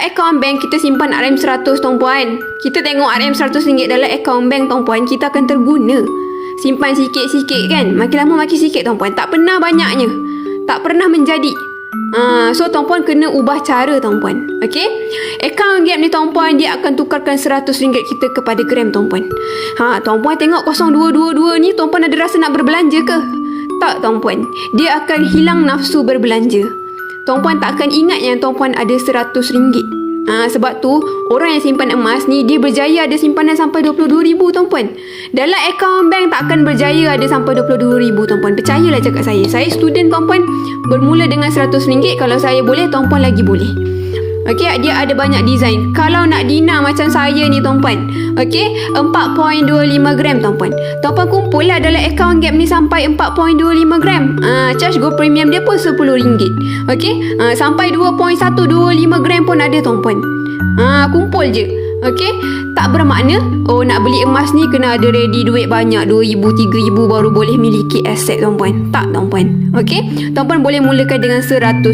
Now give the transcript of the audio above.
akaun bank kita simpan RM100 tuan puan. Kita tengok RM100 dalam akaun bank tuan puan, kita akan terguna. Simpan sikit-sikit kan. Makin lama makin sikit tuan puan. Tak pernah banyaknya. Tak pernah menjadi. Ha, so tuan puan kena ubah cara tuan puan. Okey? Akaun gap ni tuan puan dia akan tukarkan RM100 kita kepada gram tuan puan. Ha, tuan puan tengok 0222 ni tuan puan ada rasa nak berbelanja ke? Tak tuan puan. Dia akan hilang nafsu berbelanja. Tuan puan tak akan ingat yang tuan puan ada RM100. Ha, sebab tu orang yang simpan emas ni dia berjaya ada simpanan sampai RM22,000 tuan puan. Dalam akaun bank tak akan berjaya ada sampai RM22,000 tuan puan. Percayalah cakap saya. Saya student tuan puan bermula dengan RM100 kalau saya boleh tuan puan lagi boleh. Okey, dia ada banyak design. Kalau nak dina macam saya ni tuan puan. Okey, 4.25 gram tuan puan. Tuan puan kumpul lah dalam akaun gap ni sampai 4.25 gram. Ah, charge go premium dia pun RM10. Okey, ah, sampai 2.125 gram pun ada tuan puan. Ah, kumpul je. Okey, tak bermakna oh nak beli emas ni kena ada ready duit banyak 2000 3000 baru boleh miliki aset tuan puan. Tak tuan puan. Okey, tuan puan boleh mulakan dengan RM100.